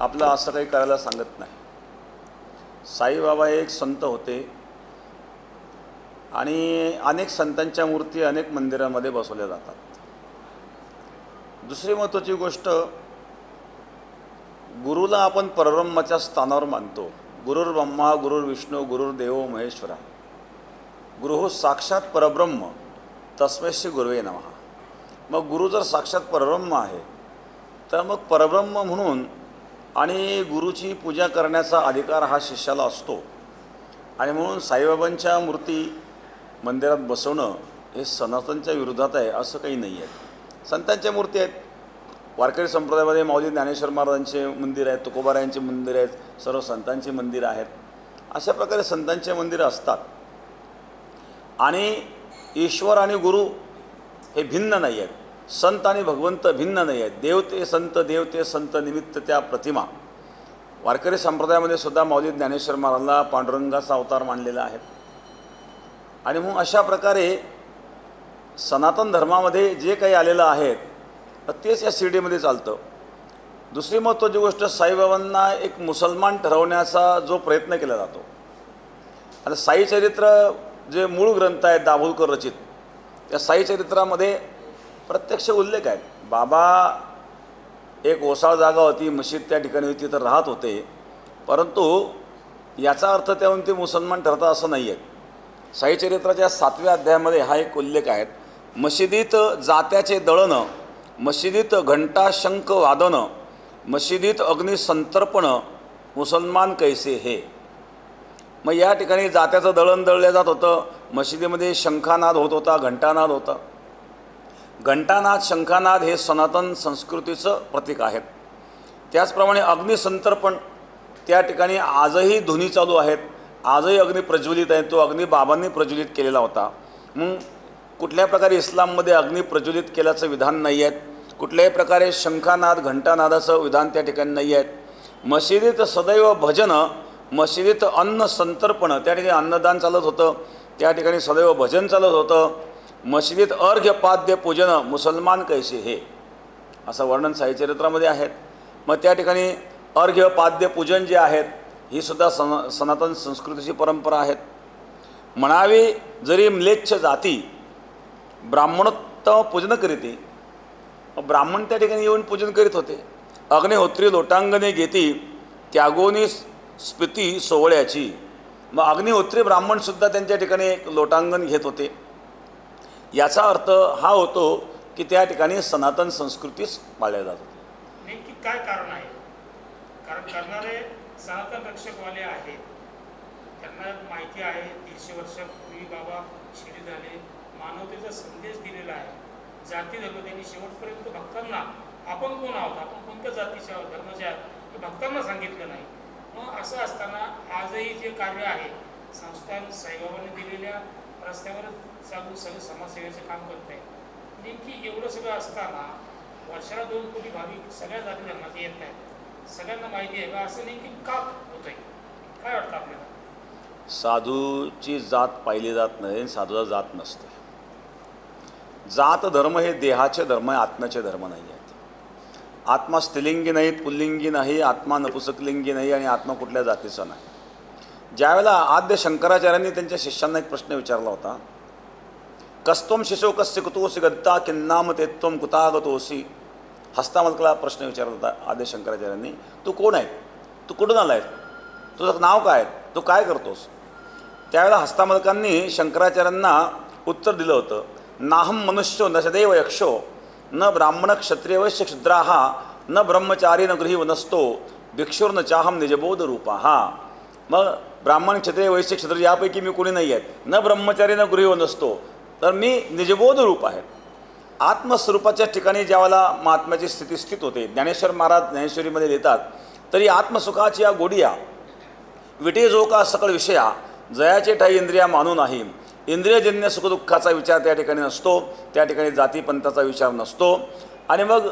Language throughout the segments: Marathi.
आपलं असं काही करायला सांगत नाही. साईबाबा एक संत होते. आणि अनेक संतांच्या मूर्ती अनेक मंदिरामध्ये बसवल्या जातात. दुसरी महत्त्वाची गोष्ट गुरुला आपण परब्रह्माच्या स्थानावर मानतो. गुरुर ब्रह्मा गुरुर विष्णू गुरुर देव महेश्वरा. गुरु हो साक्षात परब्रह्म तस्मेशी गुरुवे नमः. मग गुरु जर साक्षात परब्रह्म आहे तर मग परब्रह्म म्हणून आणि गुरुची पूजा करण्याचा अधिकार हा शिष्याला असतो. आणि म्हणून साईबाबांच्या मूर्ती मंदिरात बसवणं हे सनातनच्या विरोधात आहे असं काही नाही आहे. संतांच्या मूर्ती आहेत. वारकरी संप्रदायामध्ये माऊली ज्ञानेश्वर महाराजांचे मंदिर आहेत तुकोबारायांचे मंदिर आहेत सर्व संतांची मंदिरं आहेत. अशा प्रकारे संतांचे मंदिरं असतात. आणि ईश्वर आणि गुरु हे भिन्न नाही आहेत. संत आणि भगवंत भिन्न नाही आहेत. देव ते संत देव ते संत निमित्त त्या प्रतिमा. वारकरी संप्रदायामध्ये सुद्धा माऊली ज्ञानेश्वर महाराजला पांडुरंगाचा अवतार मानलेला आहे. आणि मग अशा प्रकारे सनातन धर्मामध्ये जे काही आलेलं आहे तेच या शिर्डीमध्ये चालतं. दुसरी महत्त्वाची गोष्ट साईबाबांना एक मुसलमान ठरवण्याचा जो प्रयत्न केला जातो. आता साई चरित्र जे मूळ ग्रंथ आहेत दाभोलकर रचित त्या साई चरित्रामध्ये प्रत्यक्ष उल्लेख आहेत बाबा एक ओसाळ जागा होती मशीद त्या ठिकाणी होती तर राहत होते. परंतु याचा अर्थ त्याहून ते मुसलमान ठरतात असं नाही आहे साई चरित्राच्या सातव्या अध्यायामध्ये हा एक उल्लेख आहे. मशिदीत जात्याचे दळणं मशिदीत घंटा शंख वादनं मशिदीत अग्निसंतर्पण मुसलमान कैसे हे? मग या ठिकाणी जात्याचं दळण दळलं जात होतं. मशिदीमध्ये शंखानाद होत होता घंटानाद होता. घंटानाद शंखानाद हे सनातन संस्कृतीचं प्रतीक आहेत. त्याचप्रमाणे अग्निसंतर्पण त्या ठिकाणी आजही ध्वनी चालू आहेत. आजही अग्नी प्रज्वलित आहे. तो अग्नी बाबांनी प्रज्वलित केलेला होता. मग कुठल्या प्रकारे इस्लाममध्ये अग्नी प्रज्वलित केल्याचं विधान नाही आहेत? कुठल्याही प्रकारे शंखानाद घंटानादाचं विधान त्या ठिकाणी नाही आहेत? मशिदीत सदैव भजनं मशिदीत अन्न संतर्पण त्या ठिकाणी अन्नदान चालत होतं. त्या ठिकाणी सदैव भजन चालत होतं. मशिदीत अर्घ्यपाद्य पूजन मुसलमान कैसे हे? असं वर्णन साहित्यचरित्रामध्ये आहेत. मग त्या ठिकाणी अर्घ्यपाद्य पूजन जे आहेत ही सुद्धा सन सनातन संस्कृतीची परंपरा आहेत. म्हणावी जरी म्लेच्छ जाती ब्राह्मणोत्तम पूजन करीती ब्राह्मण त्या ठिकाणी येऊन पूजन करीत होते. अग्निहोत्री लोटांगणे घेती त्यागोनी स्फिती सोवळ्याची. मग अग्निहोत्री ब्राह्मणसुद्धा त्यांच्या ठिकाणी एक लोटांगण घेत होते. याचा अर्थ हा होतो की त्या ठिकाणी सनातन संस्कृतीच पाळल्या जात होती. नेमकी काय कारण आहे? कारण करणारे सनातन रक्षकवाले आहेत. त्यांना माहिती आहे दीडशे वर्षापूर्वी बाबा शिरी झाले. मानवतेचा संदेश दिलेला आहे. जाती धर्म त्यांनी शेवटपर्यंत भक्तांना आपण कोण आहोत? आपण कोणत्या जातीचे आहोत? धर्माचे आहोत? हे भक्तांना सांगितलं नाही. मग असं असताना आजही जे कार्य आहे संस्थान साईबाबांनी दिलेल्या रस्त्यावर चालू सगळं समाजसेवेचं काम करत आहे नेमकी एवढं सगळं असताना वर्षाला दोन कोटी भाविक सगळ्या जाती धर्माचे येत आहेत. सगळ्यांना माहिती आहे का असं नेमकी का होत आहे काय वाटतं आपल्याला? साधूची जात पाहिली जात नाही साधूचा जात नसते. जात धर्म हे देहाचे धर्म आहे आत्म्याचे धर्म नाही आहेत. आत्मा स्त्रीलिंगी नाही पुल्लिंगी नाही आत्मा नपुसकलिंगी नाही आणि आत्मा कुठल्या जातीचा नाही. ज्यावेळेला आद्य शंकराचार्यांनी त्यांच्या शिष्यांना एक प्रश्न विचारला होता कस्तोम शिशो कस्य कुतोसी गत्ता किन्नाम तेत्वम कुतागतोसी हस्तामलकला प्रश्न विचारला होता आद्य शंकराचार्यांनी. तू कोण आहे तू कुठून आला आहे तुझं नाव काय आहे? तू काय करतोस? त्यावेळेला हस्तामलकांनी शंकराचार्यांना उत्तर दिलं होतं नाहम मनुष्यो न सदैव यक्षो न ब्राह्मण क्षत्रिय वैश्य क्षुद्राहा न ब्रह्मचारी न गृही वनस्तो भिक्षुर्न चाहम निजबोध रूपा हा मग ब्राह्मण क्षत्रिय वैश्य क्षत्रिय यापैकी मी कोणी नाही आहेत न ब्रह्मचारी न गृह नसतो तर मी निजबोध रूप आहे. आत्मस्वरूपाच्या ठिकाणी ज्यावेळेला महात्म्याची स्थिती स्थित होते ज्ञानेश्वर महाराज ज्ञानेश्वरीमध्ये लिहितात तरी आत्मसुखाची या गोडिया विटे जो का सकळ विषया जयाचे ठाई इंद्रिया मानू नाही. इंद्रियजन्य सुखदुःखाचा विचार त्या ठिकाणी नसतो त्या ठिकाणी जातीपंथाचा विचार नसतो. आणि मग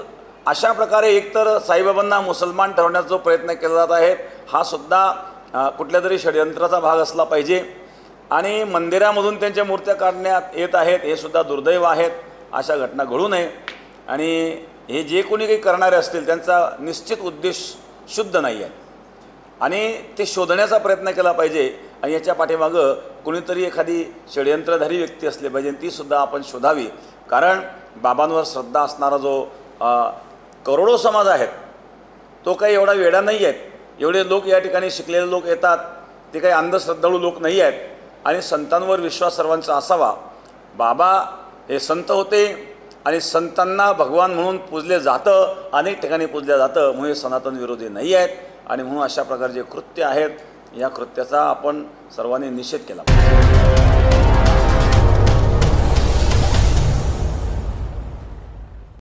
अशा प्रकारे एकतर साईबाबांना मुसलमान ठरवण्याचा जो प्रयत्न केला जात आहे हा सुद्धा कुठल्या तरी षडयंत्राचा भाग असला पाहिजे. आणि मंदिरामधून त्यांच्या मूर्त्या काढण्यात येत आहेत हे सुद्धा दुर्दैव आहेत अशा घटना घडू नये. आणि हे जे कोणी काही करणारे असतील त्यांचा निश्चित उद्देश शुद्ध नाही आहे. आणि ते शोधण्याचा प्रयत्न केला पाहिजे. आणि याच्या पाठीमागं कोणीतरी एखादी षडयंत्रधारी व्यक्ती असली पाहिजे ती तीसुद्धा आपण शोधावी. कारण बाबांवर श्रद्धा असणारा जो करोडो समाज आहेत तो काही एवढा वेडा नाही आहेत. एवढे लोक या ठिकाणी शिकलेले लोक येतात. ते काही अंधश्रद्धाळू लोक नाही आहेत. आणि संतांवर विश्वास सर्वांचा असावा. बाबा हे संत होते आणि संतांना भगवान म्हणून पूजले जातं अनेक ठिकाणी पूजलं जातं. म्हणून हे सनातन विरोधी नाही आहेत. आणि म्हणून अशा प्रकारचे कृत्य आहेत. या कृत्याचा आपण सर्वांनी निषेध केला पाहिजे.